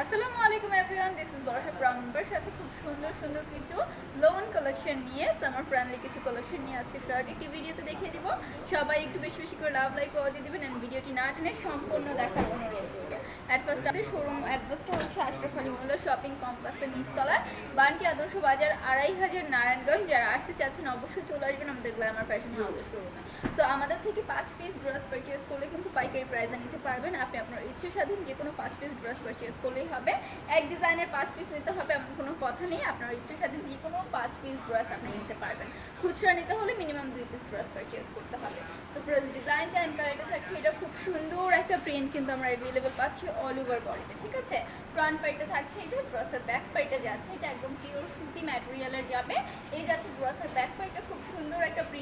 আসসালামু আলাইকুম everyone this is Barsha ফ্রামের সাথে খুব সুন্দর সুন্দর কিছু লোন কালেকশন নিয়ে সামার ফ্রেন্ডলি কিছু কালেকশন নিয়ে আজকে একটি ভিডিওতে দেখিয়ে দিব। সবাই একটু বেশি বেশি করে লাভ লাইক করে দিয়ে দেবেন ভিডিওটি না টেনে সম্পূর্ণ দেখার অনুরোধ অ্যাট ফার্স্ট আমাদের শোরুম অ্যাড্রেসটা হচ্ছে আশরাফ আলী শপিং কমপ্লেক্সের নিচতলায়, বান্টি আদর্শ বাজার আড়াই হাজার নারায়ণগঞ্জ। যারা আসতে চাচ্ছেন, অবশ্যই চলে আসবেন আমাদের গ্ল্যামার ফ্যাশন হাউসের শোরুমে সো আমাদের থেকে পাঁচ পিস ড্রেস পারচেস করলে পাইকারি প্রাইসে নিতে পারবেন। আপনি আপনার ইচ্ছে স্বাধীন যে কোনো পাঁচ পিস ড্রেস পারচেস করলেই হবে। এক ডিজাইনের পাঁচ পিস নিতে হবে, এমন কোনো কথা নেই। আপনার ইচ্ছে স্বাধীন যে কোনো পাঁচ পিস ড্রেস আপনি নিতে পারবেন। খুচরা নিতে হলে মিনিমাম দুই পিস ড্রেস পারচেস করতে হবে। সো প্লাস ডিজাইনটা অ্যান্ড কালারটা থাকছে। এটা খুব সুন্দর একটা প্রিন্ট কিন্তু আমরা অ্যাভেলেবেল পাচ্ছি অল ওভার বডিতে, ঠিক আছে? ফ্রন্ট পাইটা থাকছে এটা ড্রেসের ব্যাক পাইটা যাচ্ছে। এটা একদম পিওর সুতি ম্যাটেরিয়ালের যাবে। এই যাচ্ছে ড্রেসের ব্যাক একটা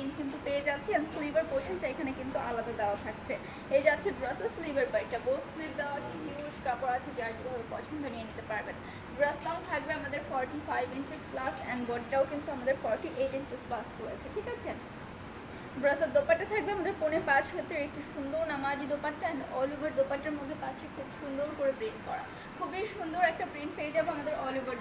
প্রিন্ট কিন্তু পেয়ে যাচ্ছি অ্যান্ড স্লিভার পোর্শনটা এখানে কিন্তু আলাদা দেওয়া থাকছে। এই যাচ্ছে ড্রেসের স্লিভার পাইটা বোথ স্লিভ দেওয়া আছে হিউজ কাপড় আছে, যার যেভাবে পছন্দ নিয়ে নিতে পারবেন। ড্রেস লং থাকবে আমাদের forty five inches plus and বডিটাও কিন্তু আমাদের ফর্টি এইট ইঞ্চেস প্লাস রয়েছে, ঠিক আছে? ড্রেসের দোপাট্টা থাকবে আমাদের পৌনে পাঁচ হাতের একটি সুন্দর নামাজি দোপাট্টা অ্যান্ড অল ওভার দোপাট্টার মধ্যে পাচ্ছি খুব সুন্দর করে প্রিন্ট করা। খুবই সুন্দর একটা প্রিন্ট পেয়ে যাব আমাদের অল ওভার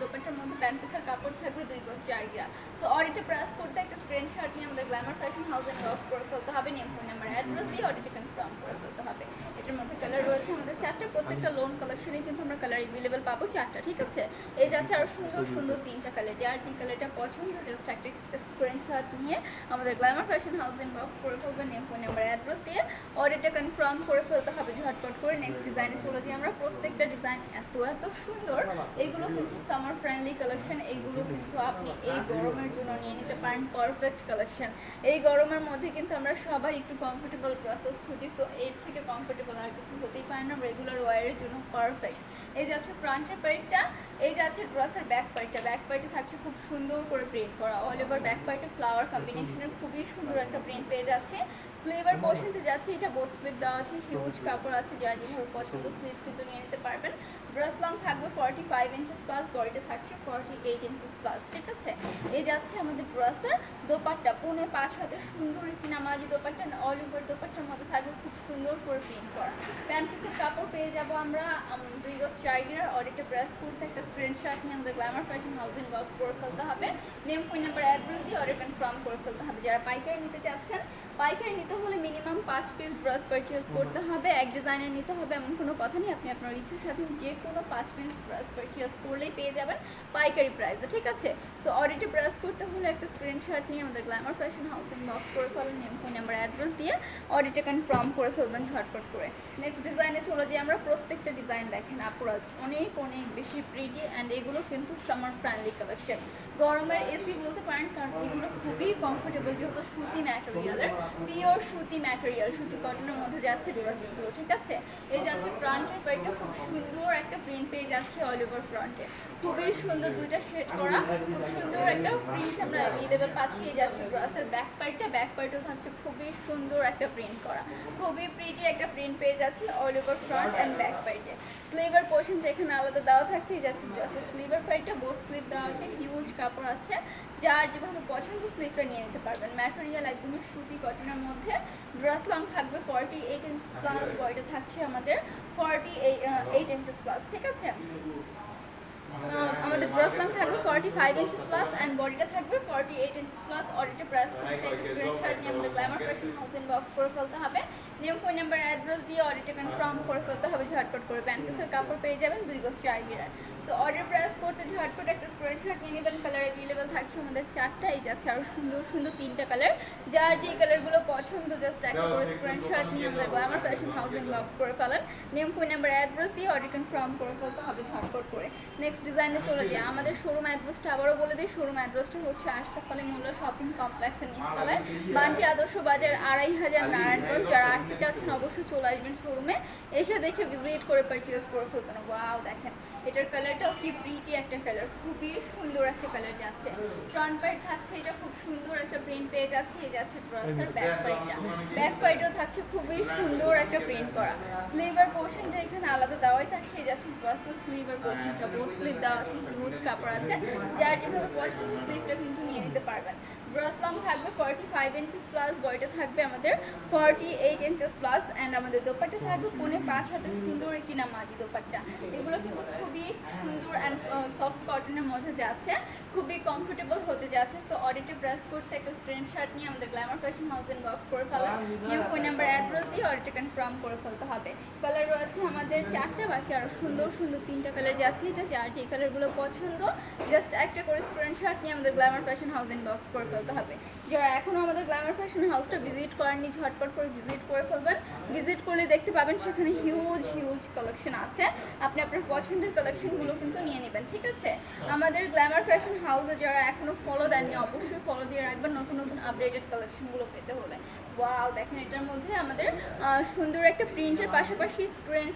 মধ্যে প্যান্ট পিসের কাপড় থাকবে দুই গজ গিরা সো অডিটে প্রেস করতে একটা স্ক্রিনশট নিয়ে আমাদের glamour fashion house inbox করে ফেলতে হবে নেম ফোন নাম্বার অ্যাড্রেস দিয়ে অডিটে কনফার্ম করে ফেলতে হবে। এটার মধ্যে কালার রয়েছে। আমাদের চারটা প্রত্যেকটা লোন কালেকশনে কিন্তু আমরা কালার অ্যাভেলেবেল পাবো চারটা ঠিক আছে? এই যাচ্ছে আরও সুন্দর সুন্দর তিনটা কালার যার যে কালারটা পছন্দ জাস্ট একটা স্ক্রিনশট নিয়ে আমাদের glamour fashion house inbox করে ফেলবেন নেম ফোন নাম্বার অ্যাড্রেস দিয়ে। অর্ডারটা কনফার্ম করে ফেলতে হবে ঝটপট করে। নেক্সট ডিজাইনে চলে যাই আমরা। প্রত্যেকটা ডিজাইন এত এত সুন্দর। এইগুলো কিন্তু সামার ফ্রেন্ডলি কালেকশন এইগুলো কিন্তু আপনি এই গরমের জন্য নিয়ে নিতে পারেন পারফেক্ট কালেকশন এই গরমের মধ্যে কিন্তু আমরা সবাই একটু কমফোর্টেবল প্রসেস খুঁজি সো এর থেকে কমফোর্টেবল আর কিছু হতেই পারে না রেগুলার ওয়ারের জন্য পারফেক্ট এই যে আছে ফ্রন্টের পাইটটা এই যাচ্ছে ড্রেসের ব্যাক পার্টটা ব্যাক পাইটে থাকছে খুব সুন্দর করে প্রিন্ট করা। অল ওভার ব্যাক পাইটে ফ্লাওয়ার কম্বিনেশনের খুবই সুন্দর একটা প্রিন্ট পেয়ে যাচ্ছে। স্লিভের পোর্শনটা যাচ্ছে, এটা বোথ স্লিভ দেওয়া আছে হিউজ কাপড় আছে, যা যেভাবে পছন্দ স্লিভ কিন্তু নিয়ে নিতে পারবেন। ড্রেস লং থাকবে ফর্টি ফাইভ ইঞ্চেস প্লাস বডিতে থাকছে ফর্টি এইট ইঞ্চেস প্লাস ঠিক আছে? এই যাচ্ছে আমাদের ড্রেসের দোপাট্টা, পৌনে পাঁচ হাতে সুন্দর একটি নামাজি দোপাট্টা অল ওভার দোপাট্টার মধ্যে থাকবে খুব সুন্দর করে প্রিন্ট করা। প্যান্ট পিসের কাপড় পেয়ে যাব আমরা দুই গজ চার গিরার অডিটে প্রেস করতে একটা স্ক্রিনশট নিয়ে আমাদের গ্ল্যামার ফ্যাশন হাউজিং বক্স করে ফেলতে হবে। নেম ফোন নাম্বার অ্যাড্রেস দিয়ে অর্ডার কনফার্ম করে ফেলতে হবে। যারা পাইকারি নিতে চাচ্ছেন পাইকারি নিতে হলে মিনিমাম পাঁচ পিস ড্রেস পারচেস করতে হবে। এক ডিজাইনের নিতে হবে এমন কোনো কথা নেই। আপনি আপনার ইচ্ছার সাথে যে কোনো পাঁচ পিস ড্রেস পারচেস করলেই পেয়ে যাবেন পাইকারি প্রাইসে ঠিক আছে? সো অডিটে প্রেস করতে হলে একটা স্ক্রিনশট নিয়ে আমাদের গ্ল্যামার ফ্যাশন হাউসিং বক্স করে ফেলেন। নেম ফোন নাম্বার অ্যাড্রেস দিয়ে অডিটে কনফার্ম করে ফেলবেন ঝটপট করে। নেক্সট ডিজাইনে চলে যাই আমরা। প্রত্যেকটা ডিজাইন দেখেন আপুরা অনেক অনেক বেশি প্রিটি অ্যান্ড এগুলো কিন্তু সামার ফ্রেন্ডলি কালেকশন গরমের এসি বলতে পারেন, কারণ এগুলো খুবই কমফোর্টেবল যেহেতু সুতি ম্যাটেরিয়ালের পিওর সুতি ম্যাটেরিয়াল সুতি কটনের মধ্যে যাচ্ছে ড্রেসগুলো ঠিক আছে? এই যাচ্ছে ফ্রন্টের পাইটা খুব সুন্দর একটা প্রিন্ট পেয়ে যাচ্ছে অল ওভার ফ্রন্টে খুবই সুন্দর দুইটা শেড করা, খুব সুন্দর একটা প্রিন্ট আমরা অ্যাভেলেবেল পাচ্ছি। এই যাচ্ছে ড্রেসের ব্যাক পাইটটা ব্যাক পাইটও থাকছে খুবই সুন্দর একটা প্রিন্ট করা। খুবই প্রিটি একটা প্রিন্ট পেয়ে যাচ্ছে all over front and back পাইটে স্লিভার পোর্শন এখানে আলাদা দেওয়া থাকছে, এই যাচ্ছে ড্রেসের স্লিভার পাইটটা বোথ স্লিভ দেওয়া আছে হিউজ কাপড় আছে। যার যেভাবে পছন্দ স্লিভটা নিয়ে নিতে পারবেন। ম্যাটেরিয়াল একদমই সুতি কটনের মধ্যে। ড্রেস লং থাকবে ফর্টি এইট ইঞ্চেস প্লাস বডিটা থাকছে আমাদের ফর্টি এইট ইঞ্চেস প্লাস ঠিক আছে? আমাদের ড্রেস লং থাকবে forty five inches plus and বডিটা থাকবে ফর্টি এইট ইঞ্চেস প্লাস অডিটে করতে স্ক্রিনশট নিয়ে আমাদের গ্ল্যামার ফ্যাশন হাউস বক্স করে ফেলতে হবে। নেম ফোন নাম্বার অ্যাড্রেস দিয়ে অডিটে কনফার্ম করে ফেলতে হবে ঝটপট করে। প্যান্ট পিসের কাপড় পেয়ে যাবেন দুই গজ চার গিরার তো অর্ডার প্রেস করতে ঝটপট একটা স্ক্রিনশট নিয়ে নেবেন কালার অ্যাভেলেবেল থাকছে আমাদের চারটা এই যাচ্ছে আরও সুন্দর সুন্দর তিনটা কালার যার যে কালারগুলো পছন্দ জাস্ট একটা করে স্ক্রিনশট নিয়ে আমাদের গ্ল্যামার ফ্যাশন হাউস বক্স করে ফেলেন। নেম ফোন নাম্বার অ্যাড্রেস দিয়ে অর্ডার কনফার্ম করে ফেলতে হবে ঝটপট করে। নেক্সট ডিজাইনে চলে যায় আমাদের শোরুম অ্যাড্রেসটা আবারও বলে দিই। শোরুম অ্যাড্রেসটা হচ্ছে আশরাফ আলী মোল্লা শপিং কমপ্লেক্সের নিচতলায়। বান্টি আদর্শ বাজার আড়াই হাজার নারায়ণগঞ্জ যারা আসতে চাচ্ছেন অবশ্যই চলে আসবেন শোরুমে এসে দেখে ভিজিট করে পারচেস করে ফেলবেন। ওয়াও দেখেন এটার কালারটাও কি প্রিটি একটা কালার খুবই সুন্দর একটা কালার যাচ্ছে। ফ্রন্ট পার্ট থাকছে এটা খুব সুন্দর একটা প্রিন্ট পেয়ে যাচ্ছে এই যাচ্ছে ড্রেসের ব্যাক পার্টটা ব্যাক পার্টও থাকছে খুবই সুন্দর একটা প্রিন্ট করা। স্লিভার পোর্শনটা এখানে আলাদা দেওয়াই থাকছে এই যাচ্ছে ড্রেসের স্লিভার পোর্শনটা বোথ স্লিভ দেওয়া আছে হিউজ কাপড় আছে। যার যেভাবে পছন্দ স্লিভটা কিন্তু নিয়ে নিতে পারবেন। ড্রেস লং থাকবে ফর্টি ফাইভ ইঞ্চেস প্লাস বয়টা থাকবে আমাদের forty eight inches plus and আমাদের দোপাট্টা থাকবে পৌনে পাঁচ হাতের সুন্দর একটি নামাজি দোপাট্টা। এগুলো কিন্তু খুবই সুন্দর অ্যান্ড সফট কটনের মধ্যে যাচ্ছে। খুবই কমফোর্টেবল হতে যাচ্ছে। সো অডিটে প্রেস করতে একটা স্ক্রিনশট নিয়ে আমাদের glamour fashion house inbox করে ফেলা। নিউ ফোন নাম্বার অ্যাড্রেস দিয়ে অডিটে কনফার্ম করে ফেলতে হবে। কালার রয়েছে আমাদের চারটা, বাকি আরও সুন্দর সুন্দর তিনটা কালার যাচ্ছে এটা। যার যে কালারগুলো পছন্দ জাস্ট একটা করে স্ক্রিনশট নিয়ে আমাদের glamour fashion house inbox করে ফেলতে হবে। যারা এখনও আমাদের গ্ল্যামার ফ্যাশন হাউসটা ভিজিট করেননি, ঝটপট করে ভিজিট করে ফেলবেন। ভিজিট করলে দেখতে পাবেন সেখানে হিউজ হিউজ কালেকশন আছে। আপনি আপনার পছন্দের কালেকশনগুলো কিন্তু নিয়ে নেবেন, ঠিক আছে? আমাদের গ্ল্যামার ফ্যাশন হাউসে যারা এখনও ফলো দেননি, অবশ্যই ফলো দিয়ে রাখবেন নতুন নতুন আপডেটেড কালেকশনগুলো পেতে হলে। ওয়াও দেখেন এটার মধ্যে আমাদের সুন্দর একটা প্রিন্টের পাশাপাশি স্ক্রিন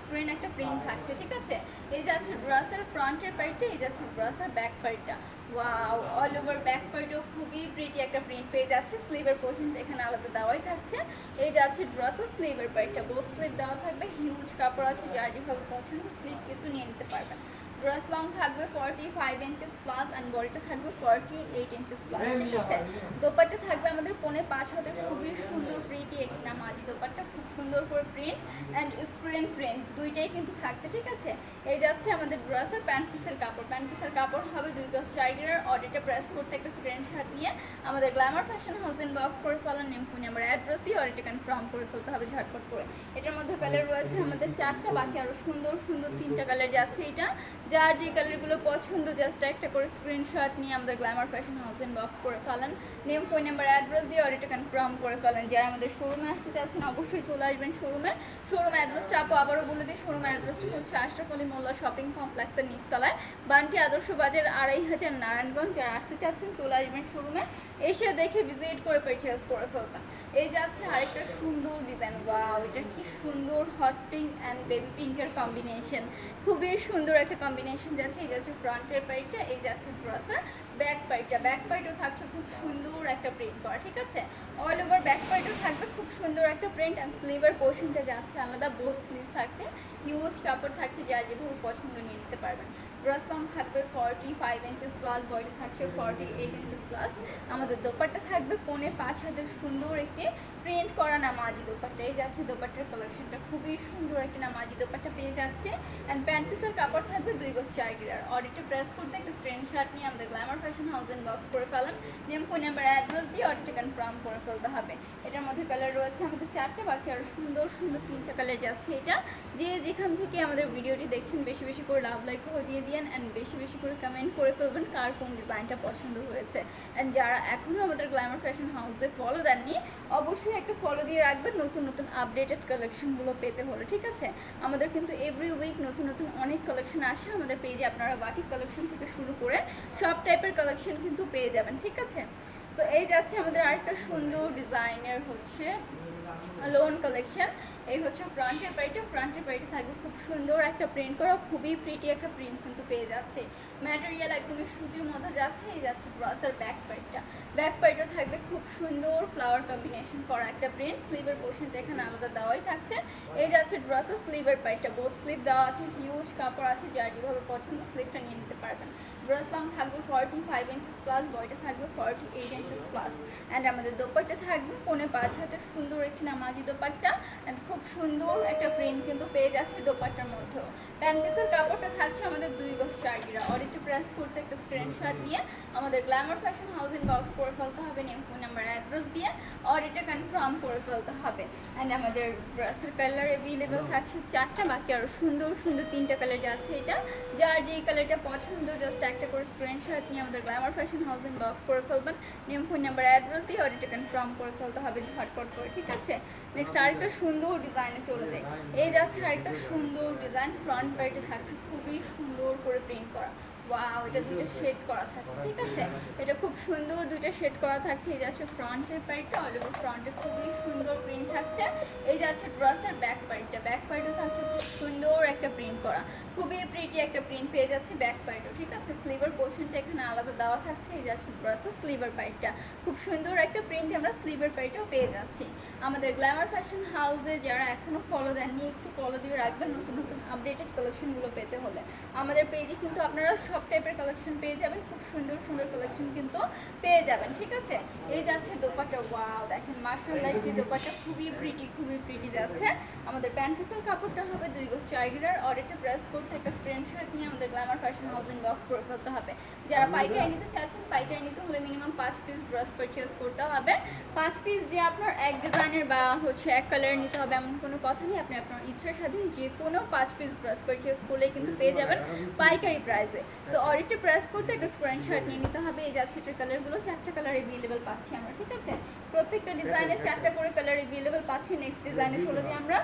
স্ক্রিন একটা প্রিন্ট থাকছে, ঠিক আছে? এই যে যাচ্ছে ড্রাসের ফ্রন্টের পার্টটা এই যাচ্ছে ড্রাসের ব্যাক পার্টটা ওয়াও অল ওভার ব্যাক পার্টও খুবই প্রিটি একটা প্রিন্ট পেয়ে যাচ্ছে। স্লিভের পোর্শনটা এখানে আলাদা দেওয়াই থাকছে। এই যে আছে ড্রেস স্লিভের পার্টটা বোথ স্লিভ দেওয়া থাকবে। হিউজ কাপড় আছে যার যেভাবে পছন্দ স্লিভ কিন্তু নিয়ে নিতে পারবেন ড্রেস লং থাকবে forty five inches plus and বডিটা থাকবে ফর্টি এইট ইঞ্চেস প্লাস ঠিক আছে? দোপারটা থাকবে পনে পাঁচ হাতে খুবই সুন্দর প্রিন্টই একটি নামাজি দোপাট্টা, খুব সুন্দর করে প্রিন্ট অ্যান্ড স্ক্রিন প্রিন্ট দুইটাই কিন্তু থাকছে, ঠিক আছে? এই যাচ্ছে আমাদের ড্রেসের প্যান্ট পিসের কাপড়। প্যান্ট পিসের কাপড় হবে দুই গজ চার গিরার অডিটা প্রেস করতে একটা স্ক্রিনশট নিয়ে আমাদের glamour fashion house inbox করে ফেলার নেম ফোন নাম্বার অ্যাড্রেস দিয়ে অডিটা কনফার্ম করে ফেলতে হবে ঝটপট করে। এটার মধ্যে কালার রয়েছে আমাদের চারটা, বাকি আরও সুন্দর সুন্দর তিনটা কালার যাচ্ছে এটা। যার যে কালারগুলো পছন্দ জাস্ট একটা করে স্ক্রিনশট নিয়ে আমাদের glamour fashion house inbox করে ফেলান। নেম ফোন নাম্বার অ্যাড্রেস দিয়ে অডিটা কনফার্ম করে ফেলেন। যারা আমাদের শোরুমে আসতে চাচ্ছেন, অবশ্যই চলে আসবেন শোরুমে শোরুম অ্যাড্রেসটা আপু আবারও বলে দিই শোরুম অ্যাড্রেসটা হচ্ছে আশরাফ আলী মোল্লা শপিং কমপ্লেক্সের নিচতলায়। বান্টি আদর্শ বাজার আড়াই হাজার নারায়ণগঞ্জ। যারা আসতে চাচ্ছেন, চলে আসবেন শোরুমে এসে দেখে ভিজিট করে পারচেস করে ফেলবেন। এই যাচ্ছে আরেকটা সুন্দর ডিজাইন ওয়াও এটা কি সুন্দর হট পিঙ্ক অ্যান্ড বেবি পিঙ্কের কম্বিনেশন খুবই সুন্দর একটা কম্বিনেশন যাচ্ছে। এই যাচ্ছে ফ্রন্টের পাইটটা, এই যাচ্ছে ব্রসার ব্যাক পাইটটা। ব্যাক পাইটও থাকছে খুব সুন্দর একটা প্রিন্ট করা, ঠিক আছে? অল ওভার ব্যাক পাইটও থাকবে, খুব সুন্দর একটা প্রিন্ট অ্যান্ড স্লিভার পোর্শনটা যাচ্ছে, আলাদা বোথ স্লিভ থাকছে। ইউজ কাপড় থাকছে, যার যেভাবে পছন্দ নিয়ে নিতে পারবেন। ড্রেস লং থাকবে forty five inches plus body থাকছে ফর্টি এইট ইঞ্চেস প্লাস আমাদের দোপাট্টা থাকবে পৌনে পাঁচ হাজার সুন্দর একটি প্রিন্ট করা নামাজি দোপাট্টা। এই যাচ্ছে দোপাট্টার কালেকশনটা খুবই সুন্দর একটি নামাজি দোপাট্টা পেয়ে যাচ্ছে। অ্যান্ড প্যান্ট পিসের কাপড় থাকবে দুই গোছ চার গিরার অডিটে প্রেস করতে একটা স্ক্রিনশট নিয়ে আমাদের গ্ল্যামার ফ্যাশন হাউস বক্স করে ফেলেন। নেম ফোন নাম্বার অ্যাড্রেস দিয়ে অডিটে কনফার্ম করে ফেলতে হবে। এটার মধ্যে কালার রয়েছে আমাদের চারটে, বাকি আরও সুন্দর সুন্দর তিনটা কালার যাচ্ছে এটা। যে যেখান থেকে আমাদের ভিডিওটি দেখছেন, বেশি বেশি করে লাভ লাইক দিয়ে দিয়েন অ্যান্ড বেশি বেশি করে কমেন্ট করে ফেলবেন কার কোন ডিজাইনটা পছন্দ হয়েছে। অ্যান্ড যারা এখনও আমাদের গ্ল্যামার ফ্যাশন হাউসে ফলো দেননি, অবশ্যই একটা ফলো দিয়ে রাখবেন। নতুন নতুন আপডেটেড কালেকশনগুলো পেতে হলে, ঠিক আছে? আমাদের কিন্তু এভরি উইক নতুন নতুন অনেক কালেকশন আসে। আমাদের পেজে আপনারা বাটিক কালেকশন থেকে শুরু করে সব টাইপের কালেকশন কিন্তু পেয়ে যাবেন, ঠিক আছে? সো এই যাচ্ছে আমাদের আরেকটা সুন্দর ডিজাইনের হচ্ছে লোন কালেকশন এই হচ্ছে ফ্রন্টের পাইটা ফ্রন্টের পাইটা থাকবে খুব সুন্দর একটা প্রিন্ট করা, খুবই প্রিটি একটা প্রিন্ট কিন্তু পেয়ে যাচ্ছে। ম্যাটেরিয়াল একদমই সুতির মধ্যে যাচ্ছে, এই যাচ্ছে ব্রাসের ব্যাক পাইটটা ব্যাক পাইটা থাকবে খুব সুন্দর ফ্লাওয়ার কম্বিনেশন করা একটা প্রিন্ট স্লিভের পোর্শনটা এখানে আলাদা দেওয়াই থাকছে। এই যাচ্ছে ড্রেসের স্লিভের পাইটটা বোথ স্লিভ দেওয়া আছে হিউজ কাপড় আছে, যার যেভাবে পছন্দ স্লিভটা নিয়ে নিতে পারবেন। ড্রেস লং থাকবে ফর্টি ফাইভ ইঞ্চেস প্লাস বয়টা থাকবে forty eight inches plus and আমাদের দোপাট্টা থাকবে পৌনে পাঁচ হাতের সুন্দর একটি নামাজি দোপাট্টা অ্যান্ড খুব সুন্দর একটা প্রিন্ট কিন্তু পেয়ে যাচ্ছে দোপাট্টার মধ্যেও। প্যান্ট পিসের কাপড়টা থাকছে আমাদের দুই গজ চার গিরা অডিটে প্রেস করতে একটা স্ক্রিনশট নিয়ে আমাদের গ্ল্যামার ফ্যাশন হাউস বক্স করে ফেলতে হবে নেম ফোন নাম্বার অ্যাড্রেস দিয়ে অডিটে কনফার্ম করে ফেলতে হবে। অ্যান্ড আমাদের ড্রেসের কালার অ্যাভেলেবেল থাকছে চারটা, বাকি আরও সুন্দর সুন্দর তিনটা কালার যাচ্ছে এটা। যার যেই কালারটা পছন্দ জাস্ট একটা করে স্ক্রিনশট নিয়ে আমাদের গ্ল্যামার ফ্যাশন হাউস বক্স করে ফেলবেন। নেম ফোন নাম্বার অ্যাড্রেস দিয়ে অডিটে কনফার্ম করে ফেলতে হবে ঝটপট করে, ঠিক আছে? নেক্সট আরেকটা সুন্দর ডিজাইনে চলে যায় এই যাচ্ছে আরেকটা সুন্দর ডিজাইন ফ্রন্ট পার্টে থাকছে। খুবই সুন্দর করে প্রিন্ট করা। ওয়াও এটা দুইটা শেড করা থাকছে, ঠিক আছে? এটা খুব সুন্দর দুইটা শেড করা থাকছে। এই যাচ্ছে ফ্রন্টের পার্টটা অল ওভার ফ্রন্টে খুবই সুন্দর প্রিন্ট থাকছে। এই যাচ্ছে ড্রেসের ব্যাক পার্টটা ব্যাক পার্টে থাকছে খুব সুন্দর একটা প্রিন্ট করা। খুবই প্রিটি একটা প্রিন্ট পেয়ে যাচ্ছে ব্যাক পার্টও ঠিক আছে? স্লিভার পোর্শনটা এখানে আলাদা দেওয়া থাকছে। এই যাচ্ছে প্রসেস স্লিভার পার্টটা খুব সুন্দর একটা প্রিন্ট আমরা স্লিভার পার্টেও পেয়ে যাচ্ছি। আমাদের গ্ল্যামার ফ্যাশন হাউসে যারা এখনও ফলো দেননি, একটু ফলো দিয়ে রাখবেন নতুন নতুন আপডেটেড কালেকশনগুলো পেতে হলে। আমাদের পেজে কিন্তু আপনারা সব টাইপের কালেকশন পেয়ে যাবেন খুব সুন্দর সুন্দর কালেকশন কিন্তু পেয়ে যাবেন ঠিক আছে? এই যাচ্ছে দোপাটা ওয়াও দেখেন মার্শাল্লাহ যে দোপাটা খুবই প্রিটি খুবই প্রিটি যাচ্ছে। আমাদের প্যান্ট পিসের কাপড়টা হবে দুই গোছ চার গিরার অর্ডারটা প্রেস করতে একটা স্ক্রিনশট নিয়ে আমাদের গ্ল্যামার ফ্যাশন হাউস বক্স করে ফেলতে হবে। যারা পাইকারি নিতে চাচ্ছেন পাইকারি নিতে হলে মিনিমাম পাঁচ পিস ড্রেস পারচেস করতে হবে। পাঁচ পিস যে আপনার এক ডিজাইনের বা হচ্ছে এক কালারের নিতে হবে এমন কোনো কথা নেই। আপনি আপনার ইচ্ছার স্বাধীন যে কোনো পাঁচ পিস ড্রেস পারচেস করলে কিন্তু পেয়ে যাবেন পাইকারি প্রাইসে সো অডিটটা প্রেস করতে একটা স্ক্রিনশট নিয়ে নিতে হবে। এই যাচ্ছে এটার কালারগুলো চারটা কালার এভেলেবেল পাচ্ছি আমরা ঠিক আছে? প্রত্যেকটা ডিজাইনের চারটা করে কালার এভেলেবেল পাচ্ছি। নেক্সট ডিজাইনে চলে যাই আমরা।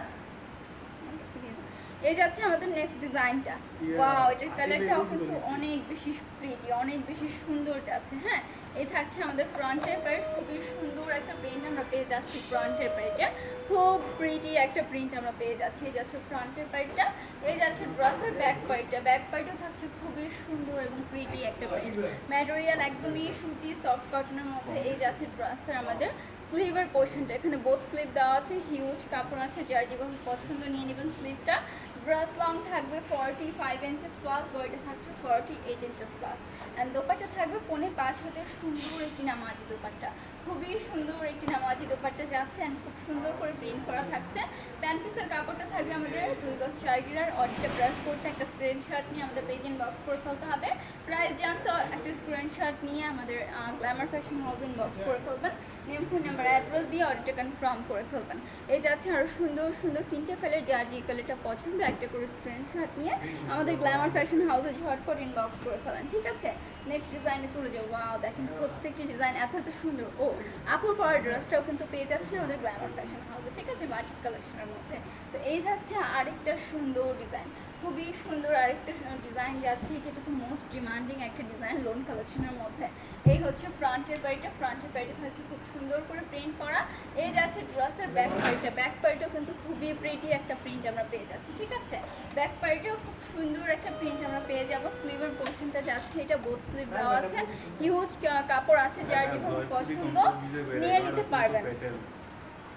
এই যাচ্ছে আমাদের নেক্সট ডিজাইনটা ওয়াও এটার কালারটাও কিন্তু অনেক বেশি প্রিটি অনেক বেশি সুন্দর যাচ্ছে হ্যাঁ? এই থাকছে আমাদের ফ্রন্টের পার্ট খুবই সুন্দর একটা প্রিন্ট আমরা পেয়ে যাচ্ছি ফ্রন্টের পার্টে খুব প্রিটি একটা প্রিন্ট আমরা পেয়ে যাচ্ছি এই যাচ্ছে ফ্রন্টের পার্টটা এই যাচ্ছে ড্রেসের ব্যাক পার্টটা ব্যাক পার্টও থাকছে খুবই সুন্দর এবং প্রিটি একটা প্রিন্ট ম্যাটেরিয়াল একদমই সুতি সফট কটনের মধ্যে এই যাচ্ছে ড্রেসের আমাদের স্লিভের পোর্শনটা, এখানে বোথ স্লিভ দেওয়া আছে হিউজ কাপড় আছে, যার যেভাবে পছন্দ নিয়ে নেবেন স্লিভটা ব্রাস লং থাকবে ফর্টি ফাইভ ইঞ্চেস প্লাস বডিটা থাকছে forty eight inches plus and dupatta থাকবে পনে পাঁচ হাতের সুন্দর একটি নামাজি দোপাট্টা। খুবই সুন্দর একটি নামাজি দোপাট্টা যাচ্ছে অ্যান্ড খুব সুন্দর করে প্রিন্ট করা থাকছে। প্যান্ট পিসের কাপড়টা থাকবে আমাদের দুই গজ চার গিরার অডিটা প্রেস করতে, একটা স্ক্রিনশট নিয়ে আমাদের পেজেন্ট বক্স করে ফেলতে হবে। প্রাইস জানতো একটা স্ক্রিনশট নিয়ে আমাদের গ্ল্যামার ফ্যাশন হাউস বক্স করে ফেলবেন। নেম ফোন নাম্বার অ্যাড্রেস দিয়ে অর্ডারটা কনফার্ম করে ফেলবেন। এই যাচ্ছে আরও সুন্দর সুন্দর তিনটে কালার যার যে কালারটা পছন্দ, একটা করে স্ক্রিনশট নিয়ে আমাদের গ্ল্যামার ফ্যাশন হাউসে ঝটপট ইনবক্স করে ফেলেন, ঠিক আছে? নেক্সট ডিজাইনে চলে যাও। ওয়াও দেখেন প্রত্যেকটি ডিজাইন এত এত সুন্দর। ও, আপুর পরের ড্রেসটাও কিন্তু পেয়ে যাচ্ছেন আমাদের গ্ল্যামার ফ্যাশন হাউসে ঠিক আছে? বাটিক কালেকশনের মধ্যে। তো এই যাচ্ছে আরেকটা সুন্দর ডিজাইন খুবই সুন্দর আরেকটা ডিজাইন যাচ্ছে এটা তো মোস্ট ডিমান্ডিং একটা ডিজাইন লোন কালেকশনের মধ্যে। এই হচ্ছে ফ্রন্টের বাড়িটা ফ্রন্টের বাড়িটা থাকছে খুব সুন্দর করে প্রিন্ট করা। এই যাচ্ছে ড্রেসের ব্যাক পার্টটা ব্যাক পার্টও কিন্তু খুবই প্রিটি একটা প্রিন্ট আমরা পেয়ে যাচ্ছি ঠিক আছে? ব্যাক পার্টেও খুব সুন্দর একটা প্রিন্ট আমরা পেয়ে যাব। স্লিভের পোর্শনটা যাচ্ছে এটা বোথ স্লিভ দেওয়া আছে। হিউজ কাপড় আছে যার যেভাবে পছন্দ নিয়ে নিতে পারবেন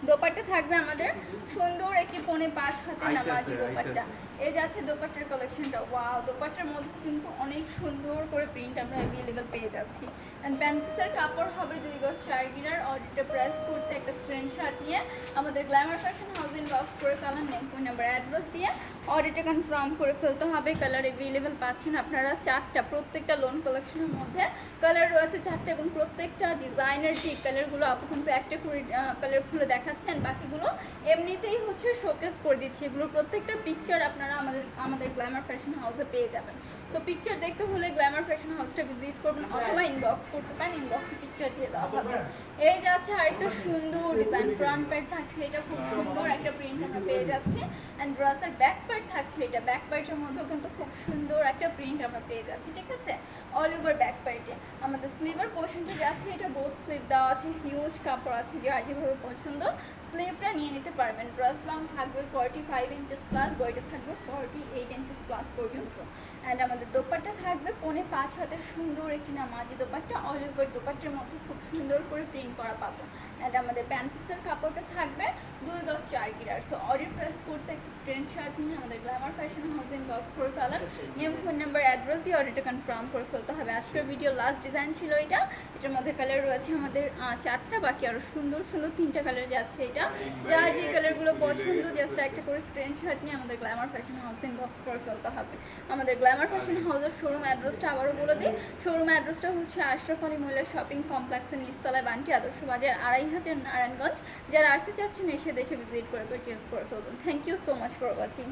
দোপাট্টা থাকবে আমাদের সুন্দর একটি পনে পাঁচ হাতে নামাজি দোপাট্টা। এই যাচ্ছে দোপাট্টার কালেকশনটা ওয়াও দোপাট্টার মধ্যে কিন্তু অনেক সুন্দর করে প্রিন্ট আমরা অ্যাভেলেবেল পেয়ে যাচ্ছি। অ্যান্ড প্যান্টিসের কাপড় হবে দুই গজ চার গিরার অর্ডারটা প্রেস করতে একটা স্ক্রিনশট নিয়ে আমাদের glamour fashion house inbox করে ফেলার নেম ফোন নাম্বার অ্যাড্রেস দিয়ে অর্ডারটা কনফার্ম করে ফেলতে হবে। কালার অ্যাভেলেবেল পাচ্ছেন আপনারা চারটা, প্রত্যেকটা লোন কালেকশনের মধ্যে। কালার রয়েছে চারটা এবং প্রত্যেকটা ডিজাইনের যে কালারগুলো আপনি কিন্তু একটা করে কালার খুলে দেখাচ্ছেন, বাকিগুলো এমনিতেই হচ্ছে শোকেস করে দিচ্ছি। এগুলো প্রত্যেকটা পিকচার আপনারা আমাদের আমাদের গ্ল্যামার ফ্যাশন হাউসে পেয়ে যাবেন। তো পিকচার দেখতে হলে গ্ল্যামার ফ্যাশন হাউসটা ভিজিট করবেন অথবা ইনবক্স করতে পারেন ইনবক্সে পিকচার দিয়ে দেওয়া হবে। এই যাচ্ছে আরেকটা সুন্দর ডিজাইন ফ্রন্ট প্যাড থাকছে এটা খুব সুন্দর একটা প্রিন্ট আমরা পেয়ে যাচ্ছি। অ্যান্ড ড্রেসের ব্যাক পার্ট থাকছে এটা। ব্যাক পার্টের মধ্যেও কিন্তু খুব সুন্দর একটা প্রিন্ট আমরা পেয়ে যাচ্ছি ঠিক আছে? অল ওভার ব্যাক পার্টে আমাদের স্লিভের পোর্শনটা যাচ্ছে এটা বোথ স্লিভ দেওয়া আছে হিউজ কাপড় আছে যার যেভাবে পছন্দ স্লিভটা নিয়ে নিতে পারবেন। ড্রেস লং থাকবে ফর্টি ফাইভ ইঞ্চেস প্লাস বডিটা থাকবে ফর্টি এইট ইঞ্চেস প্লাস পর্যন্ত। অ্যান্ড আমাদের দোপাট্টা থাকবে পনে পাঁচ হাতের সুন্দর একটি নামাজি দোপাট্টা অল ওভার দোপাট্টার মধ্যে খুব সুন্দর করে প্রিন্ট করা পাবো। অ্যান্ড আমাদের প্যান্ট পিসের কাপড়টা থাকবে দুই দশ চার গিরার। সো অর্ডার প্রেস করতে একটা স্ক্রিনশট নিয়ে আমাদের গ্ল্যামার ফ্যাশন হাউস বক্স করে ফেলান নিয়ম ফোন নাম্বার অ্যাড্রেস দিয়ে অর্ডারটা কনফার্ম করে ফেলতে হবে। আজকের ভিডিও লাস্ট ডিজাইন ছিল এটা। এটার মধ্যে কালার রয়েছে আমাদের চারটা বাকি আরও সুন্দর সুন্দর তিনটা কালার যাচ্ছে এটা। যার যে কালারগুলো পছন্দ জাস্ট একটা করে স্ক্রিনশট নিয়ে আমাদের গ্ল্যামার ফ্যাশন হাউস বক্স করে ফেলতে হবে। আমাদের গ্ল্যামার ফ্যাশন হাউসের শোরুম অ্যাড্রেসটা আবারও বলে দিই। শোরুম অ্যাড্রেসটা হচ্ছে আশরাফ আলী মহিলা শপিং কমপ্লেক্সের নিচতলায় বান্টি আদর্শ বাজার আড়াই হাজার নারায়ণগঞ্জ। যারা আসতে চাচ্ছেন, এসে দেখে ভিজিট করে চেঞ্জ করে ফেলবেন। Thank you so much for watching